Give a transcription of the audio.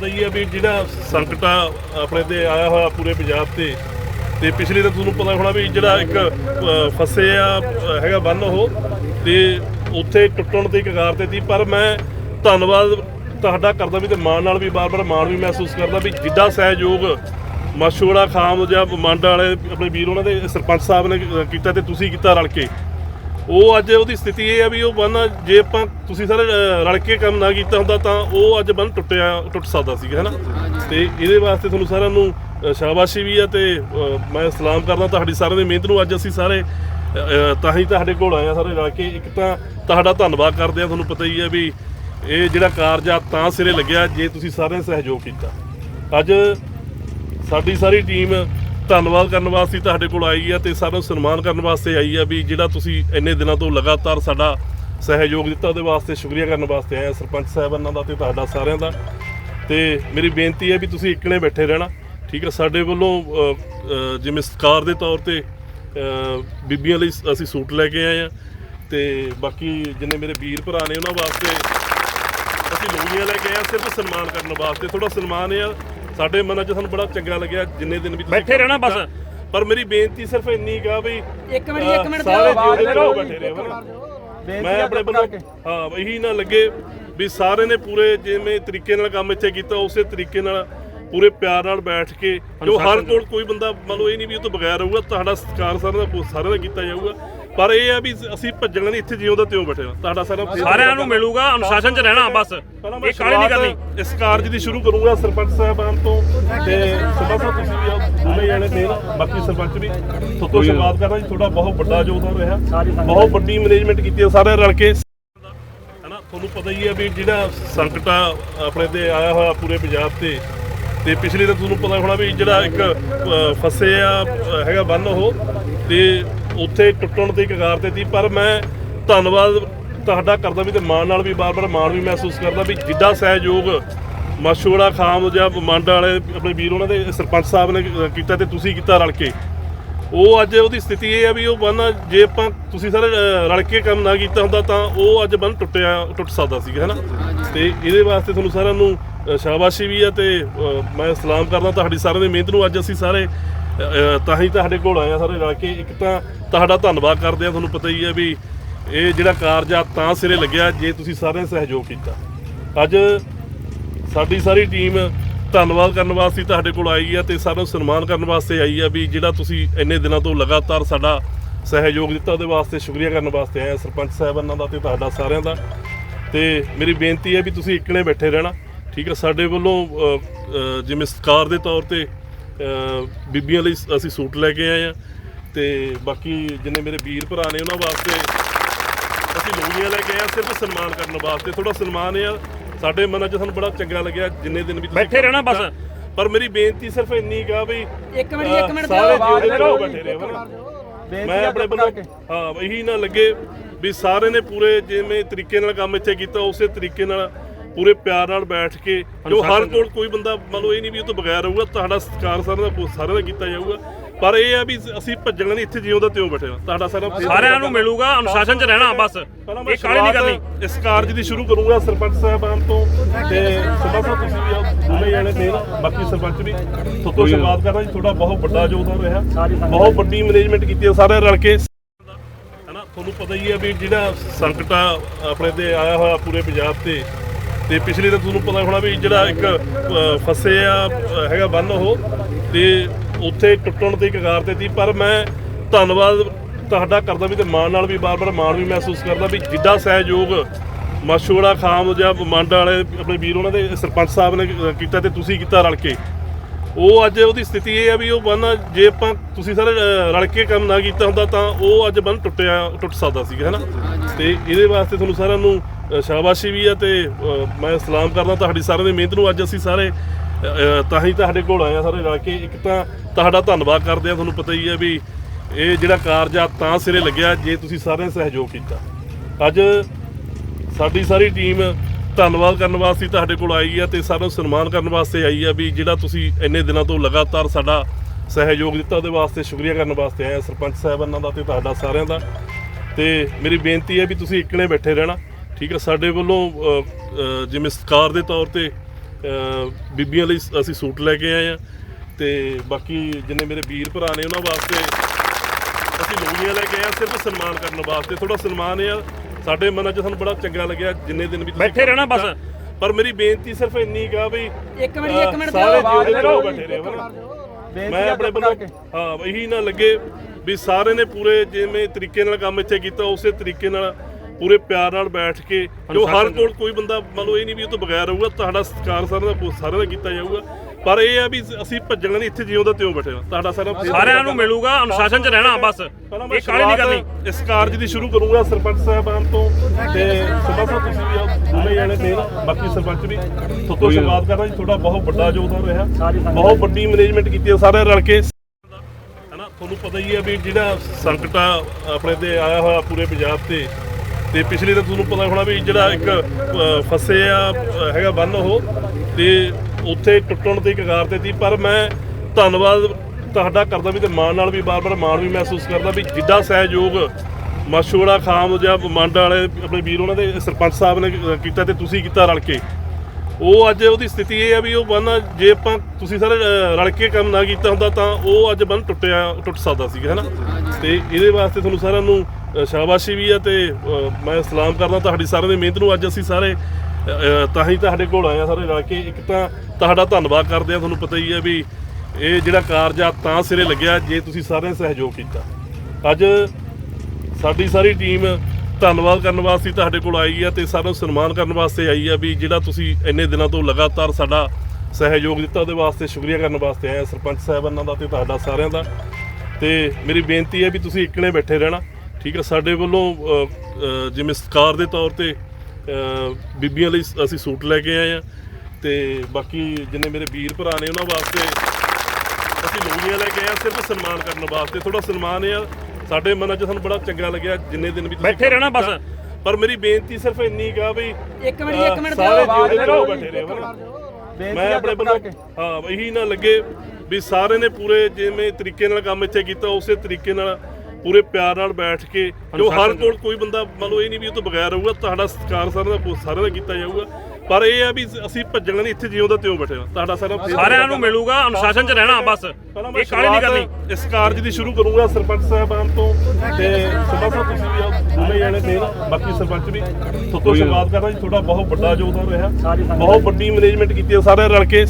ਪਤਾ ਹੀ ਹੈ ਵੀ ਜਿਹੜਾ ਸੰਕਟ ਆ ਆਪਣੇ ਤੇ ਆਇਆ ਹੋਇਆ ਪੂਰੇ ਪੰਜਾਬ ਤੇ ਤੇ ਪਿਛਲੇ ਤਾਂ ਤੁਹਾਨੂੰ ਪਤਾ ਹੋਣਾ ਵੀ ਜਿਹੜਾ ਇੱਕ ਫਸੇ ਆ ਹੈਗਾ ਬੰਨ ਉਹ, ਤੇ ਉੱਥੇ ਟੁੱਟਣ ਦੀ ਕਗਾਰ ਤੇ ਸੀ, ਪਰ ਮੈਂ ਧੰਨਵਾਦ ਤੁਹਾਡਾ ਕਰਦਾ ਵੀ ਤੇ ਮਾਣ ਨਾਲ ਵੀ ਬਾਰ-ਬਾਰ ਮਾਣ ਵੀ ਮਹਿਸੂਸ ਕਰਦਾ ਵੀ ਜਿੱਡਾ ਸਹਿਯੋਗ ਮਸ਼ਹੂਰਾ ਖਾਮ ਜਾਂ ਮੰਡ ਵਾਲੇ ਆਪਣੇ ਵੀਰ ਉਹਨਾਂ ਦੇ ਸਰਪੰਚ ਸਾਹਿਬ ਨੇ ਕੀਤਾ ਤੇ ਤੁਸੀਂ ਕੀਤਾ ਰਲ ਕੇ। ਉਹ ਅੱਜ ਉਹਦੀ ਸਥਿਤੀ ਇਹ ਆ ਵੀ ਉਹ ਬੰਨ, ਜੇ ਆਪਾਂ ਤੁਸੀਂ ਸਾਰੇ ਰਲ ਕੇ ਕੰਮ ਨਾ ਕੀਤਾ ਹੁੰਦਾ ਤਾਂ ਉਹ ਅੱਜ ਬੰਨ ਟੁੱਟਿਆ, ਟੁੱਟ ਸਕਦਾ ਸੀਗਾ, ਹੈਨਾ? ਤੇ ਇਹਦੇ ਵਾਸਤੇ ਤੁਹਾਨੂੰ ਸਾਰਿਆਂ ਨੂੰ ਸ਼ਾਬਾਸ਼ੀ ਵੀ ਆ ਤੇ ਮੈਂ ਸਲਾਮ ਕਰਦਾ ਤੁਹਾਡੀ ਸਾਰਿਆਂ ਦੀ ਮਿਹਨਤ ਨੂੰ ਅੱਜ ਅਸੀਂ ਸਾਰੇ ਤਾਂ ਹੀ ਤੁਹਾਡੇ ਕੋਲ ਆਏ ਆ ਸਾਰੇ ਰਲ ਕੇ। ਇੱਕ ਤਾਂ ਤੁਹਾਡਾ ਧੰਨਵਾਦ ਕਰਦੇ ਆ, ਤੁਹਾਨੂੰ ਪਤਾ ਹੀ ਹੈ ਵੀ ਇਹ ਜਿਹੜਾ ਕਾਰਜ ਆ ਤਾਂ ਸਿਰੇ ਲੱਗਿਆ, ਜੇ ਤੁਸੀਂ ਸਾਰਿਆਂ ਨੇ ਸਹਿਯੋਗ ਕੀਤਾ। ਅੱਜ ਸਾਡੀ ਸਾਰੀ ਟੀਮ ਧੰਨਵਾਦ ਕਰਨ ਵਾਸਤੇ ਤੁਹਾਡੇ ਕੋਲ ਆਈ ਹੈ ਤੇ ਸਾਨੂੰ ਸਨਮਾਨ ਕਰਨ ਵਾਸਤੇ ਆਈ ਆ ਵੀ ਜਿਹੜਾ ਤੁਸੀਂ ਇੰਨੇ ਦਿਨਾਂ ਤੋਂ ਲਗਾਤਾਰ ਸਾਡਾ ਸਹਿਯੋਗ ਦਿੱਤਾ ਉਹਦੇ ਵਾਸਤੇ ਸ਼ੁਕਰੀਆ ਕਰਨ ਵਾਸਤੇ ਆਏ ਹਾਂ ਸਰਪੰਚ ਸਾਹਿਬਾਨਾਂ ਦਾ ਤੇ ਤੁਹਾਡਾ ਸਾਰਿਆਂ ਦਾ। ਤੇ ਮੇਰੀ ਬੇਨਤੀ ਹੈ ਵੀ ਤੁਸੀਂ ਇਕਣੇ ਬੈਠੇ ਰਹਿਣਾ, ਠੀਕ ਹੈ ਸਾਡੇ ਵੱਲੋਂ ਜਿਵੇਂ ਸਤਿਕਾਰ ਦੇ ਤੌਰ ਤੇ ਬੀਬੀਆਂ ਲਈ ਅਸੀਂ ਸੂਟ ਲੈ ਕੇ ਆਏ ਆ ਤੇ ਬਾਕੀ ਜਿੰਨੇ ਮੇਰੇ ਵੀਰ ਭਰਾ ਨੇ ਉਹਨਾਂ ਵਾਸਤੇ ਅਸੀਂ ਲੋਹੀਆਂ ਲੈ ਕੇ ਆਏ ਹਾਂ ਸਿਰਫ ਸਨਮਾਨ ਕਰਨ ਵਾਸਤੇ। ਥੋੜਾ ਸਨਮਾਨ ਆ ਸਾਡੇ ਮਨਾਂ 'ਚ ਸਾਨੂੰ ਬੜਾ ਚੰਗਾ ਲੱਗਿਆ ਜਿੰਨੇ ਦਿਨ ਵੀ ਤੁਸੀਂ ਬੈਠੇ ਰਹਿਣਾ ਬਸ। ਪਰ ਮੇਰੀ ਬੇਨਤੀ ਸਿਰਫ ਇੰਨੀ ਗਾ ਵੀ ਇੱਕ ਮਿੰਟ ਜੀ, ਇੱਕ ਮਿੰਟ ਸਾਰੇ ਦੇ ਦਿਓ। ਬੈਠੇ ਰਹੋ ਹਨਾ। ਮੈਂ ਆਪਣੇ ਵੱਲੋਂ ਹਾਂ ਇਹੀ ਨਾ ਲੱਗੇ ਵੀ ਸਾਰੇ ਨੇ ਪੂਰੇ ਜਿਵੇਂ ਤਰੀਕੇ ਨਾਲ ਕੰਮ ਇੱਥੇ ਕੀਤਾ ਉਸੇ ਤਰੀਕੇ ਨਾਲ ਪੂਰੇ ਪਿਆਰ ਨਾਲ ਬੈਠ ਕੇ ਜੋ ਹਰ ਕੋਲ ਕੋਈ ਬੰਦਾ ਮੰਨ ਲਓ ਇਹ ਨਹੀਂ ਵੀ ਉਹ ਤੋਂ ਬਗੈਰ ਰਹੂਗਾ ਤੁਹਾਡਾ ਸਤਿਕਾਰ ਸਾਰਿਆਂ ਦਾ ਸਾਰਿਆਂ ਦਾ ਕੀਤਾ ਜਾਊਗਾ ਪਰ ਇਹ ਆ ਵੀ ਅਸੀਂ ਭੱਜਣਾ ਨਹੀਂ ਇੱਥੇ ਜਿਉਂ ਦਾ ਤਿਉਂ ਬੈਠੇ ਹਾਂ। ਤੁਹਾਡਾ ਸਾਰਾ ਸਾਰਿਆਂ ਨੂੰ ਮਿਲੂਗਾ ਅਨੁਸ਼ਾਸਨ 'ਚ ਰਹਿਣਾ ਬਸ। ਇਹ ਕਾਲੀ ਨਹੀਂ ਕਰਨੀ। ਇਸ ਕਾਰਜ ਦੀ ਸ਼ੁਰੂ ਕਰੂੰਗਾ ਸਰਪੰਚ ਸਾਹਿਬਾਨ ਤੋਂ ਤੇ ਸਰਪੰਚ ਸਾਹਿਬ ਤੁਸੀਂ ਵੀ ਆਓ, ਦੋਵੇਂ ਜਾਣੇ ਨੇ ਬਾਕੀ ਸਰਪੰਚ ਵੀ। ਤੁਹਾਡੇ ਸ਼ੁਰੂਆਤ ਕਰਨਾ ਜੀ ਤੁਹਾਡਾ ਬਹੁਤ ਵੱਡਾ ਯੋਗਦਾਨ ਰਿਹਾ। ਬਹੁਤ ਵੱਡੀ ਮੈਨੇਜਮੈਂਟ ਕੀਤੀ ਹੈ ਸਾਰੇ ਰਲ ਕੇ। ਹਨਾ ਤੁਹਾਨੂੰ ਪਤਾ ਹੀ ਹੈ ਵੀ ਜਿਹੜਾ ਸੰਕਟ ਆ ਆਪਣੇ ਤੇ ਆਇਆ ਹੋਇਆ ਪੂਰੇ ਪੰਜਾਬ ਤੇ ਤੇ ਪਿਛਲੇ ਤਾਂ ਤੁਹਾਨੂੰ ਪਤਾ ਹੋਣਾ ਵੀ ਜਿਹੜਾ ਇੱਕ ਫਸੇ ਆ ਹੈਗਾ ਬੰਨ ਉਹ ਤੇ ਉੱਥੇ ਟੁੱਟਣ ਦੀ ਕਗਾਰ ਤੇ ਸੀ, ਪਰ ਮੈਂ ਧੰਨਵਾਦ ਤੁਹਾਡਾ ਕਰਦਾ ਵੀ ਤੇ ਮਾਣ ਨਾਲ ਵੀ ਬਾਰ-ਬਾਰ ਮਾਣ ਵੀ ਮਹਿਸੂਸ ਕਰਦਾ ਵੀ ਜਿੱਦਾਂ ਸਹਿਯੋਗ ਮਸ਼ਹੂਰਾ ਖਾਮ ਜਾਂ ਮੰਡ ਵਾਲੇ ਆਪਣੇ ਵੀਰ ਉਹਨਾਂ ਦੇ ਸਰਪੰਚ ਸਾਹਿਬ ਨੇ ਕੀਤਾ ਤੇ ਤੁਸੀਂ ਕੀਤਾ ਰਲ ਕੇ। ਉਹ ਅੱਜ ਉਹਦੀ ਸਥਿਤੀ ਇਹ ਆ ਵੀ ਉਹ ਬੰਨ ਜੇ ਆਪਾਂ ਤੁਸੀਂ ਸਾਰੇ ਰਲ ਕੇ ਕੰਮ ਨਾ ਕੀਤਾ ਹੁੰਦਾ ਤਾਂ ਉਹ ਅੱਜ ਬੰਨ ਟੁੱਟਿਆ, ਟੁੱਟ ਸਕਦਾ ਸੀਗਾ ਹੈਨਾ ਤੇ ਇਹਦੇ ਵਾਸਤੇ ਤੁਹਾਨੂੰ ਸਾਰਿਆਂ ਨੂੰ ਸ਼ਾਬਾਸ਼ੀ ਵੀ ਆ ਤੇ ਮੈਂ ਸਲਾਮ ਕਰਦਾ ਤੁਹਾਡੀ ਸਾਰਿਆਂ ਦੀ ਮਿਹਨਤ ਨੂੰ ਅੱਜ ਅਸੀਂ ਸਾਰੇ ਅ, ਤਾਂ ਹੀ ਤੁਹਾਡੇ ਕੋਲ ਆਏ ਆ ਸਾਰੇ ਰਲ ਕੇ। ਇੱਕ ਤਾਂ ਤੁਹਾਡਾ ਧੰਨਵਾਦ ਕਰਦੇ ਆ ਤੁਹਾਨੂੰ ਪਤਾ ਹੀ ਹੈ ਵੀ ਇਹ ਜਿਹੜਾ ਕਾਰਜ ਆ ਤਾਂ ਸਿਰੇ ਲੱਗਿਆ ਜੇ ਤੁਸੀਂ ਸਾਰਿਆਂ ਨੇ ਸਹਿਯੋਗ ਕੀਤਾ। ਅੱਜ ਸਾਡੀ ਸਾਰੀ ਟੀਮ ਧੰਨਵਾਦ ਕਰਨ ਵਾਸਤੇ ਤੁਹਾਡੇ ਕੋਲ ਆਈ ਹੈ ਤੇ ਸਾਨੂੰ ਸਨਮਾਨ ਕਰਨ ਵਾਸਤੇ ਆਈ ਹੈ ਵੀ ਜਿਹੜਾ ਤੁਸੀਂ ਇੰਨੇ ਦਿਨਾਂ ਤੋਂ ਲਗਾਤਾਰ ਸਾਡਾ ਸਹਿਯੋਗ ਦਿੱਤਾ ਉਹਦੇ ਵਾਸਤੇ ਸ਼ੁਕਰੀਆ ਕਰਨ ਵਾਸਤੇ ਆਏ ਹਾਂ ਸਰਪੰਚ ਸਾਹਿਬਾਨਾਂ ਦਾ ਤੇ ਤੁਹਾਡਾ ਸਾਰਿਆਂ ਦਾ। ਤੇ ਮੇਰੀ ਬੇਨਤੀ ਹੈ ਵੀ ਤੁਸੀਂ ਇਕਣੇ ਬੈਠੇ ਰਹਿਣਾ ਠੀਕ ਹੈ ਸਾਡੇ ਵੱਲੋਂ ਅ, ਅ, ਜਿਵੇਂ ਸਤਿਕਾਰ ਦੇ ਤੌਰ ਤੇ ਬੀਬੀਆਂ ਲਈ ਅਸੀਂ ਸੂਟ ਲੈ ਕੇ ਆਏ ਆ ਤੇ ਬਾਕੀ ਜਿੰਨੇ ਮੇਰੇ ਵੀਰ ਭਰਾ ਨੇ ਉਹਨਾਂ ਵਾਸਤੇ ਅਸੀਂ ਲੋਹੀਆਂ ਲੈ ਕੇ ਆਏ ਹਾਂ ਸਿਰਫ ਸਨਮਾਨ ਕਰਨ ਵਾਸਤੇ ਥੋੜਾ ਸਨਮਾਨ ਆ ਸਾਡੇ ਮਨਾਂ 'ਚ ਸਾਨੂੰ ਬੜਾ ਚੰਗਾ ਲੱਗਿਆ ਜਿੰਨੇ ਦਿਨ ਵੀ ਤੁਸੀਂ ਬੈਠੇ ਰਹਿਣਾ ਬਸ। ਪਰ ਮੇਰੀ ਬੇਨਤੀ ਸਿਰਫ ਇੰਨੀ ਗਾ ਵੀ ਇੱਕ ਮਿੰਟ ਇੱਕ ਮਿੰਟ ਸਾਰੇ ਦਿਓ, ਦੇ ਦਿਓ। ਬੈਠੇ ਰਹੋ ਹਨਾ। ਮੈਂ ਆਪਣੇ ਵੱਲੋਂ ਹਾਂ ਇਹੀ ਨਾ ਲੱਗੇ ਵੀ ਸਾਰੇ ਨੇ ਪੂਰੇ ਜਿਵੇਂ ਤਰੀਕੇ ਨਾਲ ਕੰਮ ਇੱਥੇ ਕੀਤਾ ਉਸੇ ਤਰੀਕੇ ਨਾਲ ਪੂਰੇ ਪਿਆਰ ਨਾਲ ਬੈਠ ਕੇ ਜੋ ਹਰ ਕੋਲ ਕੋਈ ਬੰਦਾ ਮੰਨ ਲਓ ਇਹ ਨਹੀਂ ਵੀ ਉਹ ਤੋਂ ਬਗੈਰ ਰਹੂਗਾ ਤੁਹਾਡਾ ਸਤਿਕਾਰ ਸਾਰਿਆਂ ਦਾ ਸਾਰਿਆਂ ਦਾ ਕੀਤਾ ਜਾਊਗਾ। ਪਰ ਇਹ ਆ ਵੀ ਅਸੀਂ ਭੱਜਣਾ ਨਹੀਂ ਇੱਥੇ ਜਿਉਂ ਦਾ ਤਿਉਂ ਬੈਠੇ ਹਾਂ। ਤੁਹਾਡਾ ਸਾਰਾ ਸਾਰਿਆਂ ਨੂੰ ਮਿਲੂਗਾ ਅਨੁਸ਼ਾਸਨ 'ਚ ਰਹਿਣਾ ਬਸ। ਇਹ ਕਾਲੀ ਨਹੀਂ ਕਰਨੀ। ਇਸ ਕਾਰਜ ਦੀ ਸ਼ੁਰੂ ਕਰੂੰਗਾ ਸਰਪੰਚ ਸਾਹਿਬਾਨ ਤੋਂ ਤੇ ਸਰਪੰਚ ਸਾਹਿਬ ਤੁਸੀਂ ਵੀ ਦੋਵੇਂ ਜਾਣੇ ਨੇ ਬਾਕੀ ਸਰਪੰਚ ਵੀ। ਤੁਹਾਡੇ ਸ਼ੁਰੂਆਤ ਕਰਨਾ ਜੀ ਤੁਹਾਡਾ ਬਹੁਤ ਵੱਡਾ ਯੋਗਦਾਨ ਰਿਹਾ। ਬਹੁਤ ਵੱਡੀ ਮੈਨੇਜਮੈਂਟ ਕੀਤੀ ਹੈ ਸਾਰੇ ਰਲ ਕੇ। ਹਨਾ ਤੁਹਾਨੂੰ ਪਤਾ ਹੀ ਹੈ ਵੀ ਜਿਹੜਾ ਸੰਕਟ ਆ ਆਪਣੇ ਤੇ ਆਇਆ ਹੋਇਆ ਪੂਰੇ ਪੰਜਾਬ ਤੇ ਤੇ ਪਿਛਲੇ ਤਾਂ ਤੁਹਾਨੂੰ ਪਤਾ ਹੋਣਾ ਵੀ ਜਿਹੜਾ ਇੱਕ ਫਸੇ ਆ ਹੈਗਾ ਬੰਨ ਉਹ, ਤੇ ਉੱਥੇ ਟੁੱਟਣ 'ਤੇ ਕਗਾਰ ਤੇ ਸੀ। ਪਰ ਮੈਂ ਧੰਨਵਾਦ ਤੁਹਾਡਾ ਕਰਦਾ ਵੀ ਤੇ ਮਾਣ ਨਾਲ ਵੀ ਬਾਰ-ਬਾਰ ਮਾਣ ਵੀ ਮਹਿਸੂਸ ਕਰਦਾ ਵੀ ਜਿੱਡਾ ਸਹਿਯੋਗ ਮਸ਼ਹੂਰਾ ਖਾਮ ਜਾਂ ਮੰਡ ਵਾਲੇ ਆਪਣੇ ਵੀਰ ਉਹਨਾਂ ਦੇ ਸਰਪੰਚ ਸਾਹਿਬ ਨੇ ਕੀਤਾ ਤੇ ਤੁਸੀਂ ਕੀਤਾ ਰਲ ਕੇ। ਉਹ ਅੱਜ ਉਹਦੀ ਸਥਿਤੀ ਇਹ ਆ ਵੀ ਉਹ ਬੰਨ, ਜੇ ਆਪਾਂ ਤੁਸੀਂ ਸਾਰੇ ਰਲ ਕੇ ਕੰਮ ਨਾ ਕੀਤਾ ਹੁੰਦਾ ਤਾਂ ਉਹ ਅੱਜ ਬੰਨ ਟੁੱਟਿਆ, ਟੁੱਟ ਸਕਦਾ ਸੀਗਾ, ਹੈਨਾ? ਤੇ ਇਹਦੇ ਵਾਸਤੇ ਤੁਹਾਨੂੰ ਸਾਰਿਆਂ ਨੂੰ ਸ਼ਾਬਾਸ਼ੀ ਵੀ ਆ ਤੇ ਮੈਂ ਸਲਾਮ ਕਰਦਾ ਤੁਹਾਡੀ ਸਾਰਿਆਂ ਦੀ ਮਿਹਨਤ ਨੂੰ ਅੱਜ ਅਸੀਂ ਸਾਰੇ ਤਾਂ ਹੀ ਤੁਹਾਡੇ ਕੋਲ ਆਏ ਆ ਸਾਰੇ ਰਲ ਕੇ। ਇੱਕ ਤਾਂ ਤੁਹਾਡਾ ਧੰਨਵਾਦ ਕਰਦੇ ਆ, ਤੁਹਾਨੂੰ ਪਤਾ ਹੀ ਹੈ ਵੀ ਇਹ ਜਿਹੜਾ ਕਾਰਜ ਆ ਤਾਂ ਸਿਰੇ ਲੱਗਿਆ, ਜੇ ਤੁਸੀਂ ਸਾਰਿਆਂ ਨੇ ਸਹਿਯੋਗ ਕੀਤਾ। ਅੱਜ ਸਾਡੀ ਸਾਰੀ ਟੀਮ ਧੰਨਵਾਦ ਕਰਨ ਵਾਸਤੇ ਤੁਹਾਡੇ ਕੋਲ ਆਈ ਹੈ ਤੇ ਸਾਨੂੰ ਸਨਮਾਨ ਕਰਨ ਵਾਸਤੇ ਆਈ ਹੈ ਵੀ ਜਿਹੜਾ ਤੁਸੀਂ ਇੰਨੇ ਦਿਨਾਂ ਤੋਂ ਲਗਾਤਾਰ ਸਾਡਾ ਸਹਿਯੋਗ ਦਿੱਤਾ ਉਹਦੇ ਵਾਸਤੇ ਸ਼ੁਕਰੀਆ ਕਰਨ ਵਾਸਤੇ ਆਏ ਹਾਂ ਸਰਪੰਚ ਸਾਹਿਬਾਨਾਂ ਦਾ ਤੇ ਤੁਹਾਡਾ ਸਾਰਿਆਂ ਦਾ। ਤੇ ਮੇਰੀ ਬੇਨਤੀ ਹੈ ਵੀ ਤੁਸੀਂ ਇਕਣੇ ਬੈਠੇ ਰਹਿਣਾ, ਠੀਕ ਹੈ ਸਾਡੇ ਵੱਲੋਂ ਜਿਵੇਂ ਸਤਿਕਾਰ ਦੇ ਤੌਰ ਤੇ ਬੀਬੀਆਂ ਲਈ ਅਸੀਂ ਸੂਟ ਲੈ ਕੇ ਆਏ ਆ ਤੇ ਬਾਕੀ ਜਿੰਨੇ ਮੇਰੇ ਵੀਰ ਭਰਾ ਨੇ ਉਹਨਾਂ ਵਾਸਤੇ ਅਸੀਂ ਲੋਗੀਆਂ ਲੈ ਕੇ ਆਏ ਆ, ਸਿਰਫ ਸਨਮਾਨ ਕਰਨ ਵਾਸਤੇ। ਥੋੜਾ ਸਨਮਾਨ ਆ ਸਾਡੇ ਮਨਾਂ 'ਚ ਸਾਨੂੰ ਬੜਾ ਚੰਗਾ ਲੱਗਿਆ ਜਿੰਨੇ ਦਿਨ ਵੀ ਤੁਸੀਂ ਬੈਠੇ ਰਹਿਣਾ ਬਸ। ਪਰ ਮੇਰੀ ਬੇਨਤੀ ਸਿਰਫ ਇੰਨੀ ਕਾ ਵੀ ਇੱਕ ਮਿੰਟ ਇੱਕ ਮਿੰਟ ਸਾਰੇ ਦਿਓ। ਜਿਉਂਦੇ ਰਹੋ ਬੈਠੇ ਰਹੋ। ਮੈਂ ਆਪਣੇ ਵੱਲੋਂ ਹਾਂ ਇਹੀ ਨਾ ਲੱਗੇ ਵੀ ਸਾਰੇ ਨੇ ਪੂਰੇ ਜਿਵੇਂ ਤਰੀਕੇ ਨਾਲ ਕੰਮ ਇੱਥੇ ਕੀਤਾ ਉਸੇ ਤਰੀਕੇ ਨਾਲ ਪੂਰੇ ਪਿਆਰ ਨਾਲ ਬੈਠ ਕੇ ਜੋ ਹਰ ਕੋਲ ਕੋਈ ਬੰਦਾ ਮੰਨ ਲਓ ਇਹ ਨਹੀਂ ਵੀ ਉਹ ਤੋਂ ਬਗੈਰ ਰਹੂਗਾ ਤੁਹਾਡਾ ਸਤਿਕਾਰ ਸਾਰਿਆਂ ਦਾ ਸਾਰਿਆਂ ਦਾ ਕੀਤਾ ਜਾਊਗਾ ਪਰ ਇਹ ਆ ਵੀ ਅਸੀਂ ਭੱਜਣਾ ਨਹੀਂ ਇੱਥੇ ਜਿਉਂ ਦਾ ਤਿਉਂ ਬੈਠੇ ਹਾਂ। ਤੁਹਾਡਾ ਸਾਰਾ ਸਾਰਿਆਂ ਨੂੰ ਮਿਲੂਗਾ ਅਨੁਸ਼ਾਸਨ 'ਚ ਰਹਿਣਾ ਬਸ। ਇਹ ਕਾਲੀ ਨਹੀਂ ਕਰਨੀ। ਇਸ ਕਾਰਜ ਦੀ ਸ਼ੁਰੂ ਕਰੂੰਗਾ ਸਰਪੰਚ ਸਾਹਿਬਾਨ ਤੋਂ ਤੇ ਸਭਾ ਸਾਹਿਬ ਤੁਸੀਂ ਵੀ ਆਓ, ਦੋਨੇ ਜਾਣੇ ਮੇਨ ਬਾਕੀ ਸਰਪੰਚ ਵੀ ਤੁਹਾਤੋਂ ਸ਼ੁਰੂਆਤ ਕਰਨਾ ਜੀ ਤੁਹਾਡਾ ਬਹੁਤ ਵੱਡਾ ਯੋਗਦਾਨ ਰਿਹਾ। ਬਹੁਤ ਵੱਡੀ ਮੈਨੇਜਮੈਂਟ ਕੀਤੀ ਹੈ ਸਾਰੇ ਰਲ ਕੇ। ਹਨਾ ਤੁਹਾਨੂੰ ਪਤਾ ਹੀ ਹੈ ਵੀ ਜਿਹੜਾ ਸੰਕਟ ਆ ਆਪਣੇ ਤੇ ਆਇਆ ਹੋਇਆ ਪੂਰੇ ਪੰਜਾਬ ਤੇ ਤੇ ਪਿਛਲੇ ਤਾਂ ਤੁਹਾਨੂੰ ਪਤਾ ਹੋਣਾ ਵੀ ਜਿਹੜਾ ਇੱਕ ਫਸੇ ਆ ਹੈਗਾ ਬੰਨ ਉਹ ਤੇ ਉੱਥੇ ਟੁੱਟਣ ਦੀ ਕਗਾਰ ਤੇ ਸੀ, ਪਰ ਮੈਂ ਧੰਨਵਾਦ ਤੁਹਾਡਾ ਕਰਦਾ ਵੀ ਤੇ ਮਾਣ ਨਾਲ ਵੀ ਬਾਰ-ਬਾਰ ਮਾਣ ਵੀ ਮਹਿਸੂਸ ਕਰਦਾ ਵੀ ਜਿੱਡਾ ਸਹਿਯੋਗ ਮਸ਼ਹੂਰਾ ਖਾਮ ਜਾਂ ਮੰਡ ਵਾਲੇ ਆਪਣੇ ਵੀਰ ਉਹਨਾਂ ਦੇ ਸਰਪੰਚ ਸਾਹਿਬ ਨੇ ਕੀਤਾ ਤੇ ਤੁਸੀਂ ਕੀਤਾ ਰਲ ਕੇ। ਉਹ ਅੱਜ ਉਹਦੀ ਸਥਿਤੀ ਇਹ ਆ ਵੀ ਉਹ ਬੰਨ ਜੇ ਆਪਾਂ ਤੁਸੀਂ ਸਾਰੇ ਰਲ ਕੇ ਕੰਮ ਨਾ ਕੀਤਾ ਹੁੰਦਾ ਤਾਂ ਉਹ ਅੱਜ ਬੰਨ ਟੁੱਟਿਆ, ਟੁੱਟ ਸਕਦਾ ਸੀਗਾ ਹਨਾ ਤੇ ਇਹਦੇ ਵਾਸਤੇ ਤੁਹਾਨੂੰ ਸਾਰਿਆਂ ਨੂੰ ਸ਼ਾਬਾਸ਼ੀ ਵੀ ਆ ਤੇ ਮੈਂ ਸਲਾਮ ਕਰਦਾ ਤੁਹਾਡੀ ਸਾਰਿਆਂ ਦੀ ਮਿਹਨਤ ਨੂੰ ਅੱਜ ਅਸੀਂ ਸਾਰੇ ਅਹ, ਤਾਂ ਹੀ ਤੁਹਾਡੇ ਕੋਲ ਆਏ ਆ ਸਾਰੇ ਰਲ ਕੇ। ਇੱਕ ਤਾਂ ਤੁਹਾਡਾ ਧੰਨਵਾਦ ਕਰਦੇ ਆ ਤੁਹਾਨੂੰ ਪਤਾ ਹੀ ਹੈ ਵੀ ਇਹ ਜਿਹੜਾ ਕਾਰਜ ਆ ਤਾਂ ਸਿਰੇ ਲੱਗਿਆ ਜੇ ਤੁਸੀਂ ਸਾਰਿਆਂ ਨੇ ਸਹਿਯੋਗ ਕੀਤਾ। ਅੱਜ ਸਾਡੀ ਸਾਰੀ ਟੀਮ ਧੰਨਵਾਦ ਕਰਨ ਵਾਸਤੇ ਤੁਹਾਡੇ ਕੋਲ ਆਈ ਹੈ ਤੇ ਸਾਨੂੰ ਸਨਮਾਨ ਕਰਨ ਵਾਸਤੇ ਆਈ ਹੈ ਵੀ ਜਿਹੜਾ ਤੁਸੀਂ ਇੰਨੇ ਦਿਨਾਂ ਤੋਂ ਲਗਾਤਾਰ ਸਾਡਾ ਸਹਿਯੋਗ ਦਿੱਤਾ ਉਹਦੇ ਵਾਸਤੇ ਸ਼ੁਕਰੀਆ ਕਰਨ ਵਾਸਤੇ ਆਏ ਹਾਂ ਸਰਪੰਚ ਸਾਹਿਬਾਨਾਂ ਦਾ ਤੇ ਤੁਹਾਡਾ ਸਾਰਿਆਂ ਦਾ। ਤੇ ਮੇਰੀ ਬੇਨਤੀ ਹੈ ਵੀ ਤੁਸੀਂ ਇਕਣੇ ਬੈਠੇ ਰਹਿਣਾ। ਠੀਕ ਹੈ ਸਾਡੇ ਵੱਲੋਂ ਅ, ਅ, ਜਿਵੇਂ ਸਤਿਕਾਰ ਦੇ ਤੌਰ ਤੇ ਬੀਬੀਆਂ ਲਈ ਅਸੀਂ ਸੂਟ ਲੈ ਕੇ ਆਏ ਆ ਤੇ ਬਾਕੀ ਜਿੰਨੇ ਮੇਰੇ ਵੀਰ ਭਰਾ ਨੇ ਉਹਨਾਂ ਵਾਸਤੇ ਅਸੀਂ ਲੋਗੀਆਂ ਲੈ ਕੇ ਆਏ ਆ ਸਿਰਫ ਸਨਮਾਨ ਕਰਨ ਵਾਸਤੇ ਥੋੜਾ ਸਨਮਾਨ ਆ ਸਾਡੇ ਮਨਾਂ 'ਚ ਸਾਨੂੰ ਬੜਾ ਚੰਗਾ ਲੱਗਿਆ ਜਿੰਨੇ ਦਿਨ ਵੀ ਤੁਸੀਂ ਬੈਠੇ ਰਹਿਣਾ ਬਸ। ਪਰ ਮੇਰੀ ਬੇਨਤੀ ਸਿਰਫ ਇੰਨੀ ਕਾ ਵੀ ਇੱਕ ਮਿੰਟ ਇੱਕ ਮਿੰਟ ਸਾਰੇ ਦਿਓ। ਰਹੋ ਬੈਠੇ ਰਹੋ। ਮੈਂ ਆਪਣੇ ਵੱਲੋਂ ਹਾਂ ਇਹੀ ਨਾ ਲੱਗੇ ਵੀ ਸਾਰੇ ਨੇ ਪੂਰੇ ਜਿਵੇਂ ਤਰੀਕੇ ਨਾਲ ਕੰਮ ਇੱਥੇ ਕੀਤਾ ਉਸੇ ਤਰੀਕੇ ਨਾਲ ਪੂਰੇ ਪਿਆਰ ਨਾਲ ਬੈਠ ਕੇ ਜੋ ਹਰ ਕੋਲ ਕੋਈ ਬੰਦਾ ਮੰਨ ਲਓ ਇਹ ਨਹੀਂ ਵੀ ਉਹ ਤੋਂ ਬਗੈਰ ਰਹੂਗਾ ਤੁਹਾਡਾ ਸਤਿਕਾਰ ਸਾਰਿਆਂ ਦਾ ਸਾਰਿਆਂ ਦਾ ਕੀਤਾ ਜਾਊਗਾ। ਪਰ ਇਹ ਆ ਵੀ ਅਸੀਂ ਭੱਜਣਾ ਨਹੀਂ ਇੱਥੇ ਜਿਉਂ ਦਾ ਤਿਉਂ ਬੈਠੇ ਤੁਹਾਡਾ ਸਾਰਾ ਸਾਰਿਆਂ ਨੂੰ ਮਿਲੂਗਾ ਅਨੁਸ਼ਾਸਨ 'ਚ ਰਹਿਣਾ ਬਸ। ਇਹ ਕਾਲੀ ਨਹੀਂ ਕਰਨੀ। ਇਸ ਕਾਰਜ ਦੀ ਸ਼ੁਰੂ ਕਰੂੰਗਾ ਸਰਪੰਚ ਸਾਹਿਬਾਨ ਤੋਂ ਤੇ ਸਭਾ ਸਾਹਿਬ ਤੁਸੀਂ ਵੀ ਆਓ, ਦੋਨੇ ਜਾਣੇ ਮੇਨ ਬਾਕੀ ਸਰਪੰਚ ਵੀ। ਤੁਹਾਤੋਂ ਸ਼ੁਰੂਆਤ ਕਰਨਾ ਜੀ ਤੁਹਾਡਾ ਬਹੁਤ ਵੱਡਾ ਯੋਗਦਾਨ ਰਿਹਾ। ਬਹੁਤ ਵੱਡੀ ਮੈਨੇਜਮੈਂਟ ਕੀਤੀ ਹੈ ਸਾਰੇ ਰਲ ਕੇ।